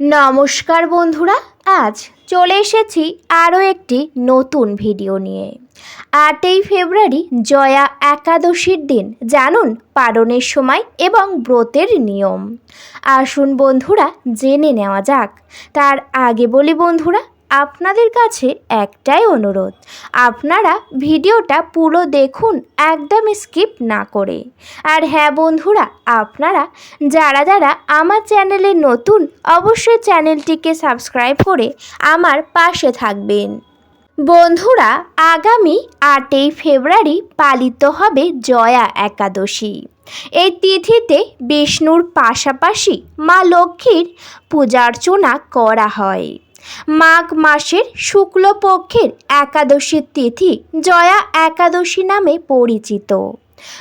নমস্কার বন্ধুরা, আজ চলে এসেছি আরও একটি নতুন ভিডিও নিয়ে। আটই ফেব্রুয়ারি জয়া একাদশীর দিন, জানুন পালনের সময় এবং ব্রতের নিয়ম। আসুন বন্ধুরা, জেনে নেওয়া যাক। তার আগে বলি বন্ধুরা আপনাদের কাছে একটাই অনুরোধ, আপনারা ভিডিওটা পুরো দেখুন, একদম স্কিপ না করে। আর হ্যাঁ বন্ধুরা, আপনারা যারা যারা আমার চ্যানেলে নতুন, অবশ্যই চ্যানেলটিকে সাবস্ক্রাইব করে আমার পাশে থাকবেন। বন্ধুরা, আগামী আটই ফেব্রুয়ারি পালিত হবে জয়া একাদশী। এই তিথিতে বিষ্ণুর পাশাপাশি মা লক্ষ্মীর পূজার্চনা করা হয়। মাঘ মাসের শুক্লপক্ষের একাদশীর তিথি জয়া একাদশী নামে পরিচিত।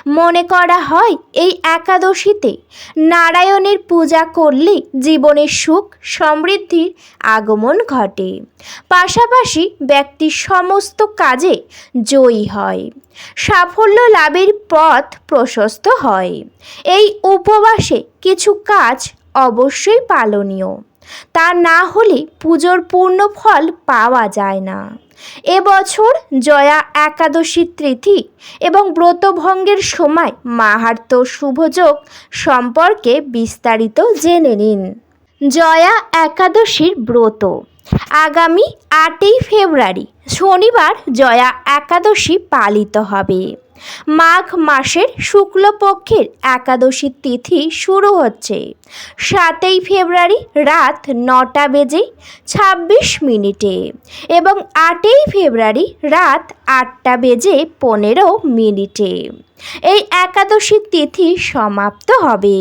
মনে করা হয় এই একাদশীতে নারায়ণের পূজা করলে জীবনের সুখ, সমৃদ্ধির আগমন ঘটে। পাশাপাশি ব্যক্তির সমস্ত কাজে জয়ী হয়। সাফল্য লাভের পথ প্রশস্ত হয়। এই উপবাসে কিছু কাজ অবশ্যই পালনীয়। তা না হলে পুজোর পূর্ণ ফল পাওয়া যায় না। এবছর জয়া একাদশীর তিথি এবং ব্রতভঙ্গের সময় মাহাত্ম শুভযোগ সম্পর্কে বিস্তারিত জেনে নিন। জয়া একাদশীর ব্রত। আগামী আটই ফেব্রুয়ারি শনিবার জয়া একাদশী পালিত হবে। মাঘ মাসের শুক্লপক্ষের একাদশীর তিথি শুরু হচ্ছে। সাতই ফেব্রুয়ারি রাত নটা বেজে ছাব্বিশ মিনিটে এবং আটই ফেব্রুয়ারি রাত আটটা বেজে পনেরো মিনিটে। এই একাদশী তিথি সমাপ্ত হবে।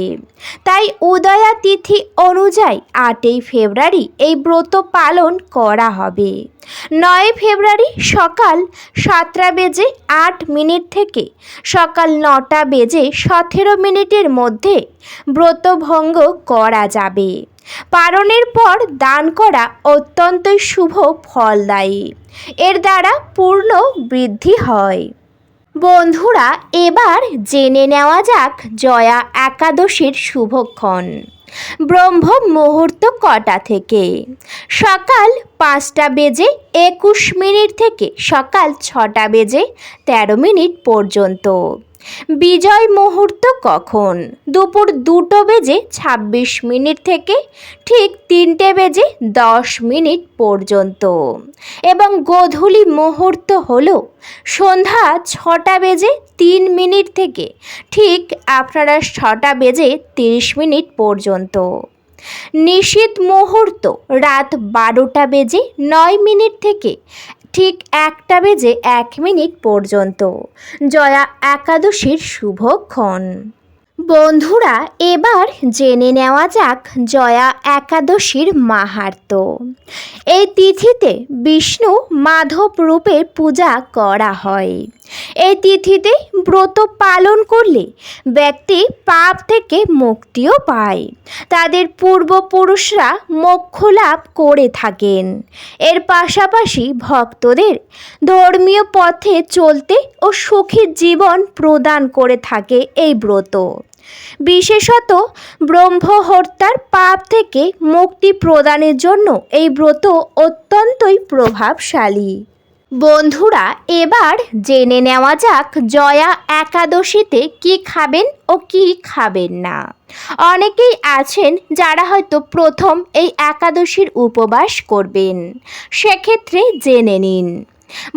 তাই উদয়া তিথি অনুযায়ী আটই ফেব্রুয়ারি এই ব্রত পালন করা হবে। নয় ফেব্রুয়ারি সকাল সাতটা বেজে আট মিনিট থেকে সকাল নটা বেজে সতেরো মিনিটের মধ্যে ব্রতভঙ্গ করা যাবে। পালনের পর দান করা অত্যন্তই শুভ ফলদায়ী। এর দ্বারা পূর্ণ বৃদ্ধি হয়। বন্ধুরা, এবার জেনে নেওয়া যাক জয়া একাদশীর শুভক্ষণ। ব্রহ্ম মুহূর্ত কটা থেকে? সকাল পাঁচটা বেজে একুশ মিনিট থেকে সকাল ছটা বেজে তেরো মিনিট পর্যন্ত। বিজয় মুহূর্ত কখন? দুপুর দুটো বেজে ছাব্বিশ মিনিট থেকে ঠিক তিনটে বেজে দশ মিনিট পর্যন্ত। এবং গোধূলি মুহূর্ত হল সন্ধ্যা ছটা বেজে তিন মিনিট থেকে ঠিক আপনারা ছটা বেজে তিরিশ মিনিট পর্যন্ত। নিশীত মুহূর্ত রাত বারোটা বেজে নয় মিনিট থেকে ঠিক একটা বেজে এক মিনিট পর্যন্ত। জয়া একাদশীর শুভক্ষণ বন্ধুরা, এবার জেনে নেওয়া যাক জয়া একাদশীর মাহাত্ম। এই তিথিতে বিষ্ণু মাধব রূপে পূজা করা হয়। এই তিথিতে ব্রত পালন করলে ব্যক্তি পাপ থেকে মুক্তিও পায়। তাদের পূর্বপুরুষরা মোক্ষ লাভ করে থাকেন। এর পাশাপাশি ভক্তদের ধর্মীয় পথে চলতে ও সুখী জীবন প্রদান করে থাকে এই ব্রত। বিশেষত ব্রহ্মহত্যার পাপ থেকে মুক্তি প্রদানের জন্য এই ব্রত অত্যন্তই প্রভাবশালী। বন্ধুরা, এবার জেনে নেওয়া যাক জয়া একাদশীতে কি খাবেন ও কি খাবেন না। অনেকেই আছেন যারা হয়তো প্রথম এই একাদশীর উপবাস করবেন। সেক্ষেত্রে জেনে নিন।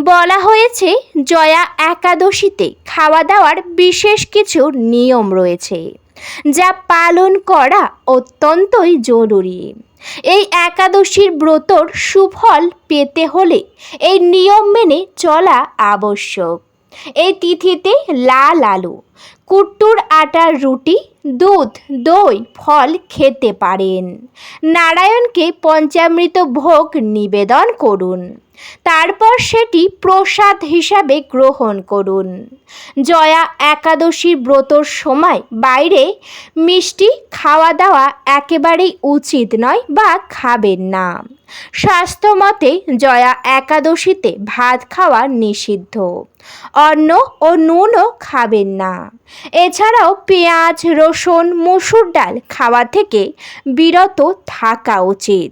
বলা হয়েছে, জয়া একাদশীতে খাওয়া দাওয়ার বিশেষ কিছু নিয়ম রয়েছে, যা পালন করা অত্যন্তই জরুরি। এই একাদশীর ব্রতর সুফল পেতে হলে এই নিয়ম মেনে চলা আবশ্যক। এই তিথিতে লাল আলু, কুট্টুর আটার রুটি দুধ, দই, ফল খেতে পারেন। নারায়ণকে পঞ্চামৃত ভোগ নিবেদন করুন। তারপর সেটি প্রসাদ হিসাবে গ্রহণ করুন। জয়া একাদশীর ব্রতর সময় বাইরে মিষ্টি খাওয়া দাওয়া একেবারেই উচিত নয় বা খাবেন না। স্বাস্থ্য মতে জয়া একাদশীতে ভাত খাওয়া নিষিদ্ধ। অন্ন ও নুনও খাবেন না। এছাড়াও পেঁয়াজ, রসুন মুসুর ডাল খাওয়া থেকে বিরত থাকা উচিত।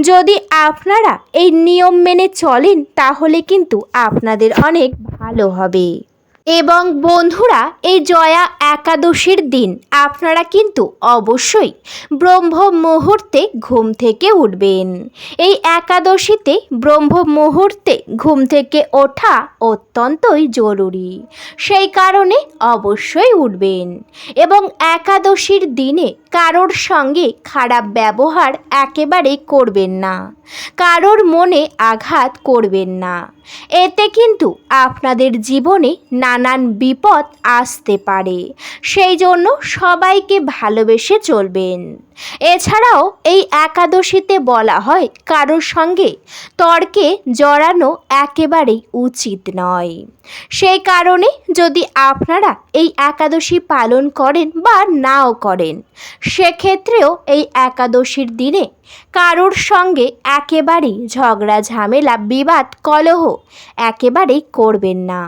যদি আপনারা এই নিয়ম মেনে চলেন, তাহলে কিন্তু আপনাদের অনেক ভালো হবে। এবং বন্ধুরা, এই জয়া একাদশীর দিন আপনারা কিন্তু অবশ্যই ব্রহ্ম মুহূর্তে ঘুম থেকে উঠবেন। এই একাদশীতে ব্রহ্ম মুহূর্তে ঘুম থেকে ওঠা অত্যন্তই জরুরি। সেই কারণে অবশ্যই উঠবেন। এবং একাদশীর দিনে কারোর সঙ্গে খারাপ ব্যবহার একেবারে করবেন না। কারোর মনে আঘাত করবেন না। এতে কিন্তু আপনাদের জীবনে নানান বিপদ আসতে পারে। সেই জন্য সবাইকে ভালোবেসে চলবেন। এছাড়াও এই একাদশীতে বলা হয় কারোর সঙ্গে তর্কে জড়ানো একেবারেই উচিত নয়। সেই কারণে যদি আপনারা এই একাদশী পালন করেন বা নাও করেন, সেক্ষেত্রেও এই একাদশীর দিনে কারোর সঙ্গে একেবারেই ঝগড়া, ঝামেলা, বিবাদ, কলহ একেবারেই করবেন না।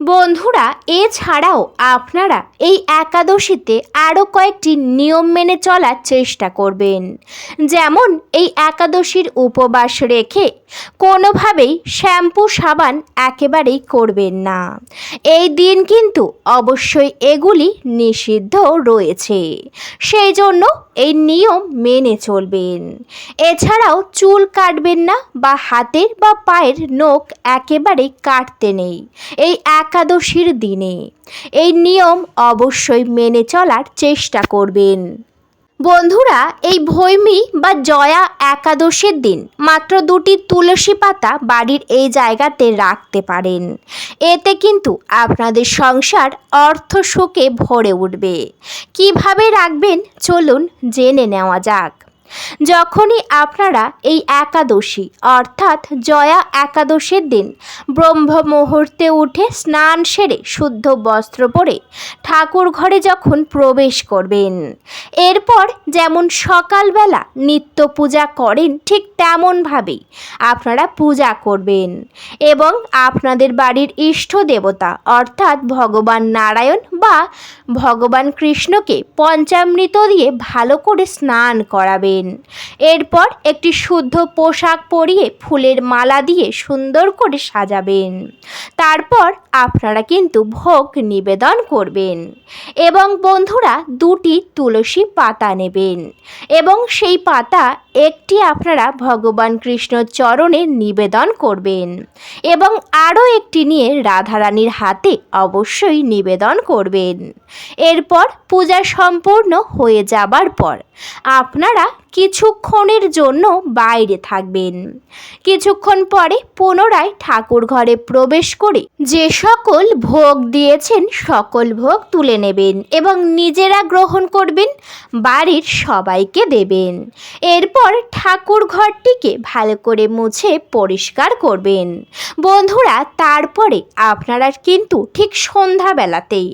বন্ধুরা, এছাড়াও আপনারা এই একাদশীতে আরও কয়েকটি নিয়ম মেনে চলার চেষ্টা করবেন। যেমন, এই একাদশীর উপবাস রেখে কোনোভাবেই শ্যাম্পু সাবান একেবারেই করবেন না। এই দিন কিন্তু অবশ্যই এগুলি নিষিদ্ধ রয়েছে। সেই জন্য এই নিয়ম মেনে চলবেন। এছাড়াও চুল কাটবেন না বা হাতের বা পায়ের নখ একেবারেই কাটতে নেই। এই একাদশীর দিনে। এই নিয়ম অবশ্যই মেনে চলার চেষ্টা করবেন। বন্ধুরা, এই ভৈমি বা জয়া একাদশীর দিন মাত্র দুটি তুলসী পাতা বাড়ির এই জায়গাতে রাখতে পারেন। এতে কিন্তু আপনাদের সংসার অর্থ সুখে ভরে উঠবে। কীভাবে রাখবেন? চলুন জেনে নেওয়া যাক। যখনই আপনারা এই একাদশী, অর্থাৎ জয়া একাদশীর দিন ব্রহ্ম মুহূর্তে উঠে স্নান সেরে শুদ্ধ বস্ত্র পরে ঠাকুর ঘরে যখন প্রবেশ করবেন, এরপর যেমন সকালবেলা নিত্য পূজা করেন ঠিক তেমনভাবেই আপনারা পূজা করবেন এবং আপনাদের বাড়ির ইষ্ট দেবতা, অর্থাৎ ভগবান নারায়ণ বা ভগবান কৃষ্ণকে পঞ্চামৃত দিয়ে ভালো করে স্নান করাবেন। এরপর একটি শুদ্ধ পোশাক পরিয়ে ফুলের মালা দিয়ে সুন্দর করে সাজাবেন। তারপর আপনারা কিন্তু ভোগ নিবেদন করবেন এবং বন্ধুরা দুটি তুলসী পাতা নেবেন এবং সেই পাতা একটি আপনারা ভগবান কৃষ্ণ চরণে নিবেদন করবেন এবং আরও একটি নিয়ে রাধারানীর হাতে অবশ্যই নিবেদন করবেন। এরপর পূজা সম্পূর্ণ হয়ে যাবার পর আপনারা কিছুক্ষণের জন্য বাইরে থাকবেন। কিছুক্ষণ পরে পুনরায় ঠাকুর ঘরে প্রবেশ করে যে সকল ভোগ দিয়েছেন সকল ভোগ তুলে নেবেন এবং নিজেরা গ্রহণ করবেন, বাড়ির সবাইকে দেবেন। এরপর ঠাকুর ঘরটিকে ভালো করে মুছে পরিষ্কার করবেন। বন্ধুরা, তারপরে আপনারা কিন্তু ঠিক সন্ধ্যাবেলাতেই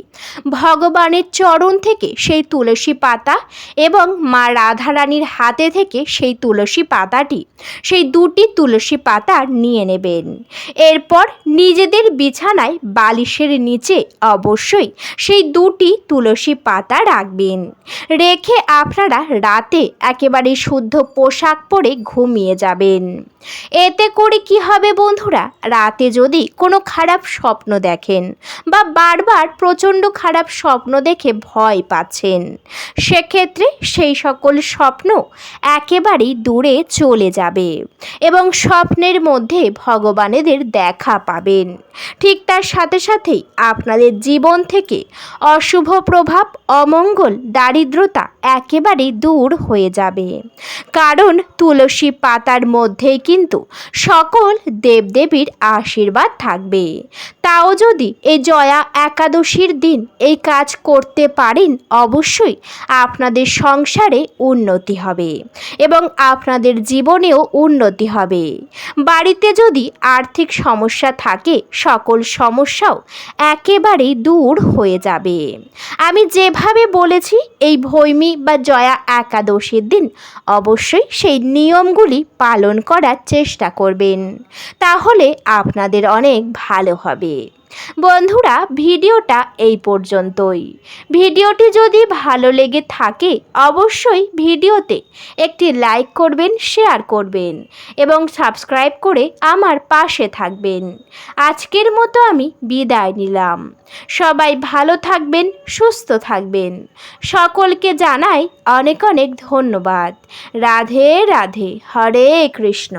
ভগবানের চরণ থেকে সেই তুলসী পাতা এবং মা রাধারানীর হাতে থেকে সেই তুলসী পাতাটি, সেই দুটি তুলসী পাতা নিয়ে নেবেন। এরপর নিজেদের বিছানায় বালিশের নিচে অবশ্যই সেই দুটি তুলসী পাতা রাখবেন। রেখে আপনারা রাতে একেবারে শুদ্ধ পোশাক পরে ঘুমিয়ে যাবেন। এতে করে কি হবে বন্ধুরা? রাতে যদি কোনো খারাপ স্বপ্ন দেখেন বা বারবার প্রচণ্ড খারাপ স্বপ্ন দেখে ভয় পাচ্ছেন, সেক্ষেত্রে সেই সকল স্বপ্ন একেবারেই দূরে চলে যাবে এবং স্বপ্নের মধ্যে ভগবানেদের দেখা পাবেন। ঠিক তার সাথে সাথেই আপনাদের জীবন থেকে অশুভ প্রভাব, অমঙ্গল, দারিদ্রতা একেবারেই দূর হয়ে যাবে। কারণ তুলসী পাতার মধ্যেই কিন্তু সকল দেবদেবীর আশীর্বাদ থাকবে। তাও যদি এই জয়া একাদশীর দিন এই কাজ করতে পারেন, অবশ্যই আপনাদের সংসারে উন্নতি হবে এবং আপনাদের জীবনেও উন্নতি হবে। বাড়িতে যদি আর্থিক সমস্যা থাকে, সকল সমস্যাও একেবারেই দূর হয়ে যাবে। আমি যেভাবে বলেছি, এই ভৈমী বা জয়া একাদশীর দিন অবশ্যই সেই নিয়মগুলি পালন করার চেষ্টা করবেন। তাহলে আপনাদের অনেক ভালো হবে। বন্ধুরা, ভিডিওটা এই পর্যন্তই। ভিডিওটি যদি ভালো লেগে থাকে, অবশ্যই ভিডিওতে একটি লাইক করবেন, শেয়ার করবেন এবং সাবস্ক্রাইব করে আমার পাশে থাকবেন। আজকের মতো আমি বিদায় নিলাম। সবাই ভালো থাকবেন, সুস্থ থাকবেন। সকলকে জানাই অনেক অনেক ধন্যবাদ। রাধে রাধে, হরে কৃষ্ণ।